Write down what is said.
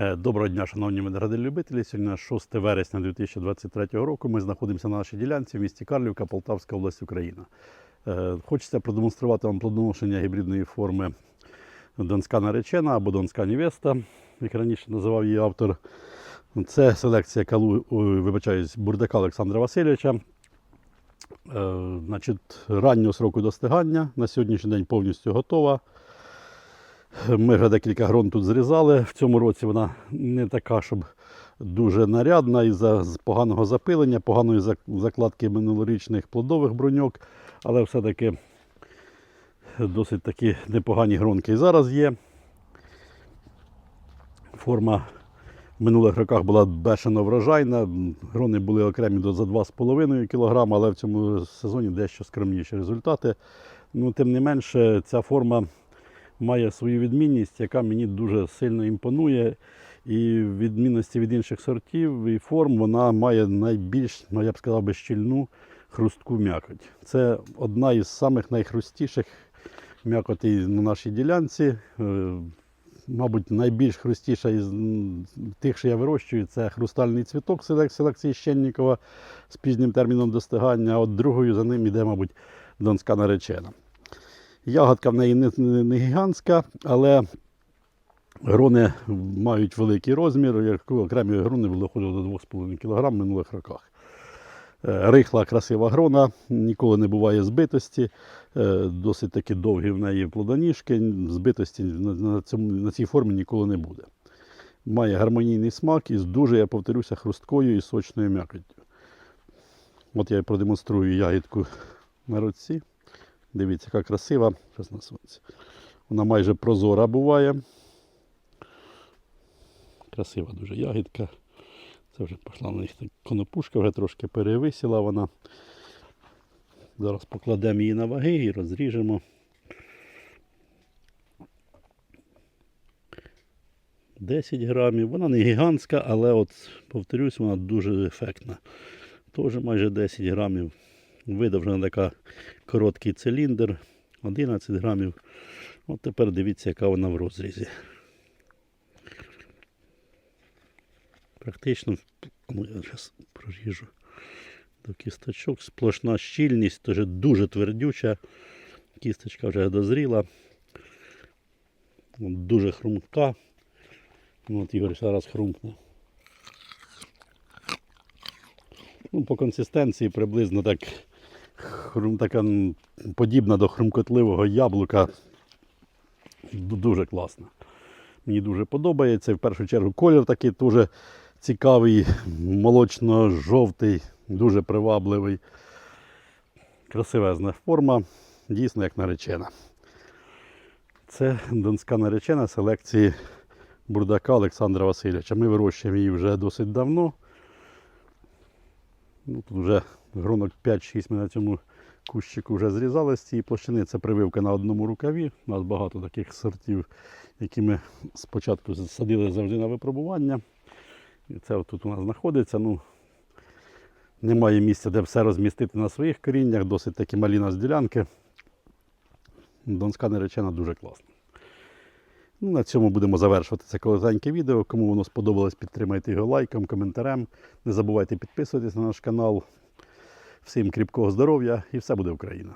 Е, Доброго дня, шановні медради-любителі. Сьогодні 6 вересня 2023 року. Ми знаходимося на нашій ділянці в місті Карлівка, Полтавська область, Україна. Е, Хочеться продемонструвати вам плодоношення гібридної форми Донська наречена або Донська невеста, як раніше називав її автор. Це селекція калу, вибачаюсь, бурдака Олександра Васильовича. Е, Значить, раннього сроку достигання. На сьогоднішній день повністю готова. Ми вже декілька грон тут зрізали. В цьому році вона не така, щоб дуже нарядна із-за поганого запилення, поганої закладки минулорічних плодових бруньок, але все-таки досить такі непогані гронки і зараз є. Форма в минулих роках була бешено врожайна. Грони були окремі за 2,5 кг, але в цьому сезоні дещо скромніші результати. Ну, тим не менше, ця форма має свою відмінність, яка мені дуже сильно імпонує. І в відмінності від інших сортів і форм вона має найбільш, ну, я б сказав би, щільну хрустку м'якоть. Це одна із самих найхрустіших м'якотей на нашій ділянці. Е, Мабуть, найбільш хрустіша із тих, що я вирощую, це хрустальний цвіток селек- селекції Щеннікова з пізнім терміном достигання. От другою за ним іде, мабуть, донська наречена. Ягодка в неї не, не, не гігантська, але грони мають великий розмір. Як окремі грони доходили до 2,5 кг в минулих роках. Е, Рихла, красива грона, ніколи не буває збитості. Е, Досить таки довгі в неї плодоніжки. Збитості на, цьому, на цій формі ніколи не буде. Має гармонійний смак із дуже, я повторюся, хрусткою і сочною м'якоттю. От я продемонструю ягідку на руці. Дивіться, яка красива. Щас на сонці. Вона майже прозора буває. Красива дуже ягідка. Це вже пішла на них конопушка, вже трошки перевисіла вона. Зараз покладемо її на ваги і розріжемо. Десять грамів. Вона не гігантська, але от, повторюсь, вона дуже ефектна. Теж майже 10 грамів. Видовжена така короткий циліндр, 11 грамів. От тепер дивіться, яка вона в розрізі. Практично, ну я зараз проріжу до кісточок. Сплошна щільність, теж дуже твердюча. Кісточка вже дозріла. Дуже хрумка. От Ігор зараз хрумкне. Ну, по консистенції приблизно так, хрум, така подібна до хрумкотливого яблука. Дуже класна. Мені дуже подобається. В першу чергу колір такий дуже цікавий, молочно-жовтий, дуже привабливий. Красивезна форма, дійсно як наречена. Це донська наречена селекції бурдака Олександра Васильовича. Ми вирощуємо її вже досить давно. Ну, тут вже гронок 5-6 ми на цьому кущику вже зрізали з цієї площини. Це прививка на одному рукаві. У нас багато таких сортів, які ми спочатку садили завжди на випробування. І це тут у нас знаходиться. Ну, немає місця, де все розмістити на своїх коріннях. Досить такі малі нас ділянки. Донська наречена дуже класна. Ну, на цьому будемо завершувати це коротеньке відео. Кому воно сподобалось, підтримайте його лайком, коментарем. Не забувайте підписуватись на наш канал. Всім кріпкого здоров'я і все буде Україна!